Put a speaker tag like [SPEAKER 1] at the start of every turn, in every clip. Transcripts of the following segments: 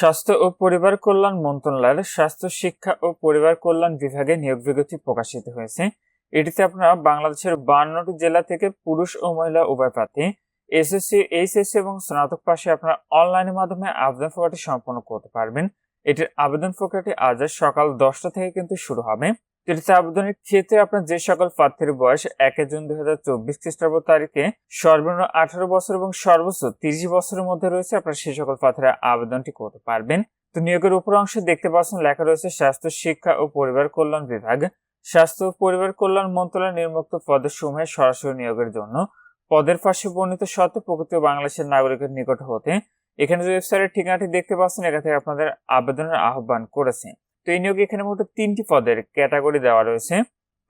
[SPEAKER 1] স্বাস্থ্য ও পরিবার কল্যাণ মন্ত্রণালয়ের স্বাস্থ্য, শিক্ষা ও পরিবার কল্যাণ বিভাগে নিয়োগ বিজ্ঞপ্তি প্রকাশিত হয়েছে। এটিতে আপনারা বাংলাদেশের বান্নটি জেলা থেকে পুরুষ ও মহিলা উভয় প্রার্থী, এসএসসি, এইচএসসি এবং স্নাতক পাশে আপনারা অনলাইনের মাধ্যমে আবেদন প্রক্রিয়াটি সম্পন্ন করতে পারবেন। এটির আবেদন প্রক্রিয়াটি আজ সকাল দশটা থেকে কিন্তু শুরু হবে। এটিতে আবেদনের ক্ষেত্রে আপনার যে সকল প্রার্থীর বয়স এক জুন দুই হাজার চব্বিশ খ্রিস্টাব্দ তারিখে সর্বনিম্ন আঠারো বছর এবং সর্বোচ্চ তিরিশ বছরের মধ্যে রয়েছে, আপনার সেই সকল প্রার্থীরা আবেদনটি করতে পারবেন। তো নিয়োগের উপর অংশে দেখতে পাচ্ছেন, লেখা রয়েছে, স্বাস্থ্য, শিক্ষা ও পরিবার কল্যাণ বিভাগ। স্বাস্থ্য ও পরিবার কল্যাণ মন্ত্রণালয় নির্মুক্ত পদের সমূহে সরাসরি নিয়োগের জন্য পদের পাশে বর্ণিত সত্ত্বে প্রকৃত বাংলাদেশের নাগরিকের নিকট হতে। এখানে ওয়েবসাইটের ঠিকানাটি দেখতে পাচ্ছেন, এখান থেকে আপনাদের আবেদনের আহ্বান করেছে। তো এই নিয়োগে এখানে মোট তিনটি পদের ক্যাটাগরি দেওয়া রয়েছে।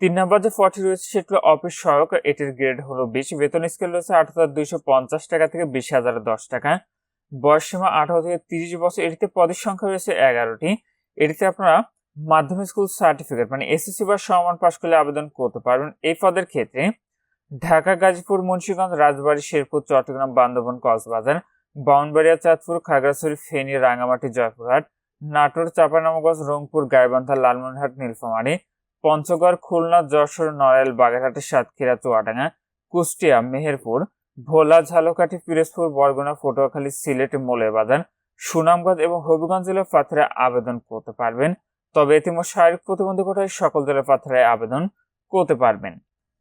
[SPEAKER 1] তিন নম্বর যে পদটি রয়েছে সেটি অফিস সহায়ক এটির গ্রেড হলো বিশ। বেতন স্কেল রয়েছে আট হাজার দুইশো পঞ্চাশ টাকা থেকে বিশ হাজার দশ টাকা। বয়স সীমা আঠারো থেকে তিরিশ বছর। এটিতে পদের সংখ্যা রয়েছে এগারোটি। এটিতে আপনারা মাধ্যমিক স্কুল সার্টিফিকেট মানে এসএসসি বা সমান পাশ করলে আবেদন করতে পারবেন। এই পদের ক্ষেত্রে ঢাকা, গাজীপুর, মুন্সীগঞ্জ, রাজবাড়ী, শেরপুর, চট্টগ্রাম, বান্দরবন, কক্সবাজার, বাউনবাড়িয়া, চাঁদপুর, খাগড়াছড়ি, ফেনী রাঙামাটি জয়পুরহাট নাটোর চাঁপানামগঞ্জ রংপুর, গাইবান্ধা, লালমনিরহাট, নীলফামারী, পঞ্চগড়, খুলনা, যশোর, নড়াইল, বাগেরহাটের সাতক্ষীরা, চুয়াডাঙ্গা, কুষ্টিয়া, মেহেরপুর, ভোলা, ঝালকাঠি, পিরোজপুর, বরগুনা, পটুয়াখালী, সিলেট মোলেবাজার সুনামগঞ্জ এবং হবিগঞ্জ জেলার প্রার্থীরা আবেদন করতে পারবেন। তবে এতিমো শারীরিক প্রতিবন্ধকতায় সকল জেলার প্রার্থীরা আবেদন করতে পারবেন।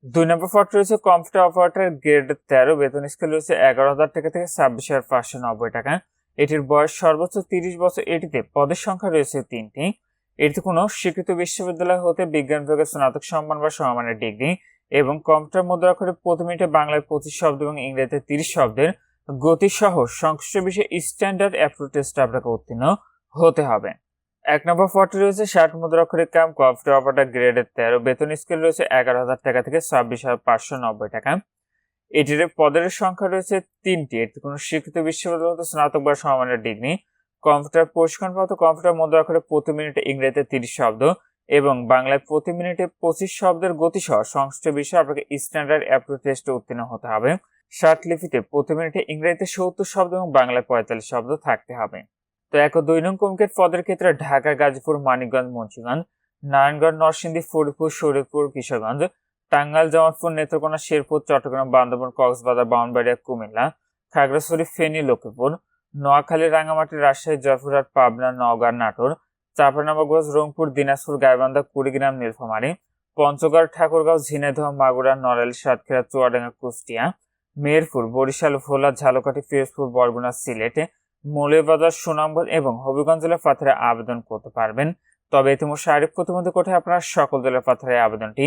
[SPEAKER 1] দুই নম্বর পদ রয়েছে কম্পিউটার অপারেটর, গ্রেড তেরো, বেতন স্কেল রয়েছে এগারো হাজার টাকা থেকে ছাব্বিশ হাজার পাঁচশো নব্বই টাকা। এটির বয়স সর্বোচ্চ তিরিশ বছর। এটিতে পদের সংখ্যা রয়েছে তিনটি। এটিতে কোনো স্বীকৃত বিশ্ববিদ্যালয় হতে বিজ্ঞান বিভাগের স্নাতক সম্মান বা সমমানের ডিগ্রি এবং কম্পিউটার মুদ্রাক্ষরে প্রতি মিনিটে বাংলায় পঁচিশ শব্দ এবং ইংরেজিতে তিরিশ শব্দের গতিসহ সংশ্লিষ্ট বিষয়ে স্ট্যান্ডার্ড অ্যাপ্রুভ টেস্ট আপনাকে উত্তীর্ণ হতে হবে। এক নম্বর পদটি রয়েছে ষাট মুদ্রা মুদ্রাক্ষরিক কাম, কম্পিউটার অপারেটর গ্রেডের তেরো। বেতন স্কেল রয়েছে এগারো হাজার টাকা থেকে ছাব্বিশ হাজার পাঁচশো নব্বই টাকা। এটির পদের সংখ্যা রয়েছে তিনটি। এটি কোনো স্বীকৃত বিশ্ববিদ্যালয়, স্নাতক বা সমমানের ডিগ্রি। কম্পিউটার প্রশিক্ষণপ্রাপ্ত কম্পিউটার মুদ্রাক্ষরে প্রতি মিনিটে ইংরেজিতে তিরিশ শব্দ এবং বাংলায় প্রতি মিনিটে পঁচিশ শব্দের গতিসহ সংশ্লিষ্ট বিষয়ে আপনাকে স্ট্যান্ডার্ড অ্যাপ্রুভ টেস্টে উত্তীর্ণ হতে হবে। ষাট লিপিতে প্রতি মিনিটে ইংরেজিতে সত্তর শব্দ এবং বাংলায় পঁয়তাল্লিশ শব্দ থাকতে হবে। তো এক দুই নং কমিকের পদের ক্ষেত্রে ঢাকা, গাজীপুর, মানিকগঞ্জ, মুন্সিগঞ্জ, নারায়ণগঞ্জ, নরসিংদী, ফরিদপুর, শরীরপুর, কিশোরগঞ্জ টাঙ্গাইল, জামালপুর, নেত্রকোনা, শেরপুর, চট্টগ্রাম, বান্দরবান, কক্সবাজার, বাউনবাড়িয়া, কুমিল্লা, খাগড়াছড়ি, ফেনী, লক্ষ্মীপুর, নোয়াখালী, রাঙ্গামাটি, রাজশাহী, জয়পুরহাট, পাবনা, নওগাঁ, নাটোর চাঁপানাবাগঞ্জ রংপুর, দিনাজপুর, গাইবান্ধা, কুড়িগ্রাম, নীলফামারী, পঞ্চগড়, ঠাকুরগাঁও, ঝিনাইদহ, মাগুরা, নড়াইল, সাতক্ষীরা, চুয়াডাঙ্গা, কুষ্টিয়া, মেহেরপুর, বরিশাল ভোলা ঝালকাঠি ফিরোজপুর বরগুনা, সিলেটে, মৌলভীবাজার, সুনামগঞ্জ এবং হবিগঞ্জ জেলার প্রার্থীরা আবেদন করতে পারবেন। তবে ইতিমধ্যে শারীরিক প্রতিবন্ধী কোঠায় আপনারা সকল জেলার প্রার্থীরা আবেদনটি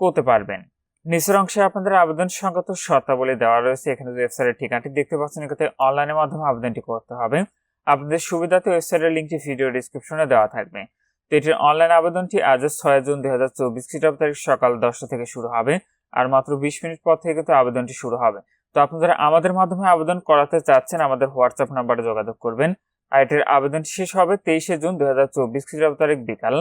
[SPEAKER 1] করতে পারবেন। নিচের অংশে আপনাদের আবেদন সংক্রান্ত শর্তাবলী দেওয়া রয়েছে। এখানে ওয়েবসাইটের ঠিকানাটি দেখতে পাচ্ছেন এখানে অনলাইনের মাধ্যমে আবেদনটি করতে হবে। আপনাদের সুবিধাতে ওয়েবসাইটের লিঙ্কটি ভিডিও ডিসক্রিপশনে দেওয়া থাকবে। তো এটির অনলাইন আবেদনটি আজ ছয় জুন দুই হাজার চব্বিশ খ্রিস্টাব্দ তারিখ সকাল দশটা থেকে শুরু হবে আর মাত্র বিশ মিনিট পর থেকে কিন্তু আবেদনটি শুরু হবে। তো আপনারা আমাদের মাধ্যমে আবেদন করাতে চাচ্ছেন, আমাদের হোয়াটসঅ্যাপ নাম্বারে যোগাযোগ করবেন। আর এটির আবেদনটি শেষ হবে তেইশে জুন দুই হাজার চব্বিশ খ্রিস্টাব্দ তারিখ বিকাল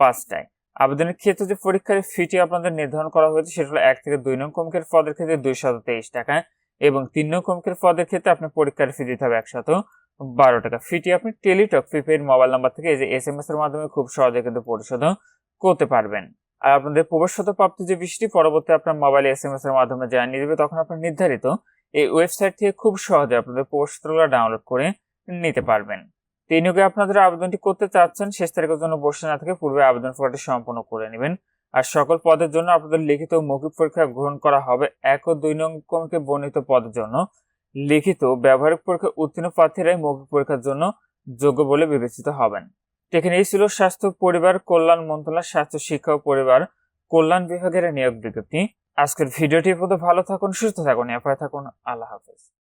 [SPEAKER 1] পাঁচটায়। আবেদনের ক্ষেত্রে যে পরীক্ষার ফিটি আপনাদের নির্ধারণ করা হয়েছে, সেটা হলো এক থেকে দুই নং কমিকের পদের ক্ষেত্রে দুইশত তেইশ টাকা এবং তিন নং কমিকের পদের ক্ষেত্রে আপনি পরীক্ষার ফি দিতে হবে একশত বারো টাকা। ফিটি আপনি টেলিটক প্রিপেড মোবাইল নাম্বার থেকে এই যে এস এম এস এর মাধ্যমে খুব সহজে কিন্তু পরিশোধ করতে পারবেন। আর আপনাদের প্রবেশত প্রাপ্ত যে বিষয়টি, পরবর্তী আপনার মোবাইলে এস এম এস এর মাধ্যমে জানিয়ে দেবে, তখন আপনার নির্ধারিত এই ওয়েবসাইট থেকে খুব সহজে আপনাদের প্রবেশপত্রগুলো ডাউনলোড করে নিতে পারবেন। তিন যুগে আপনাদের আবেদনটি করতে চাচ্ছেন? শেষ তারিখের জন্য বসে না থেকে পূর্বে আবেদন ফর্মটি সম্পন্ন করে নেবেন। আর সকল পদের জন্য আপনাদের লিখিত মৌখিক পরীক্ষা গ্রহণ করা হবে এক ও দুই নং ক্রমকে বর্ণিত পদের জন্য। লিখিত, ব্যবহারিক পরীক্ষা উত্তীর্ণ প্রার্থীরাই মৌখিক পরীক্ষার জন্য যোগ্য বলে বিবেচিত হবেন। এখানে এই ছিল স্বাস্থ্য, পরিবার, কল্যাণ মন্ত্রণালয়, স্বাস্থ্য, শিক্ষা ও পরিবার কল্যাণ বিভাগের নিয়োগ বিজ্ঞপ্তি। আজকের ভিডিওটির প্রতি ভালো থাকুন, সুস্থ থাকুন এরপরে থাকুন। আল্লাহ হাফেজ।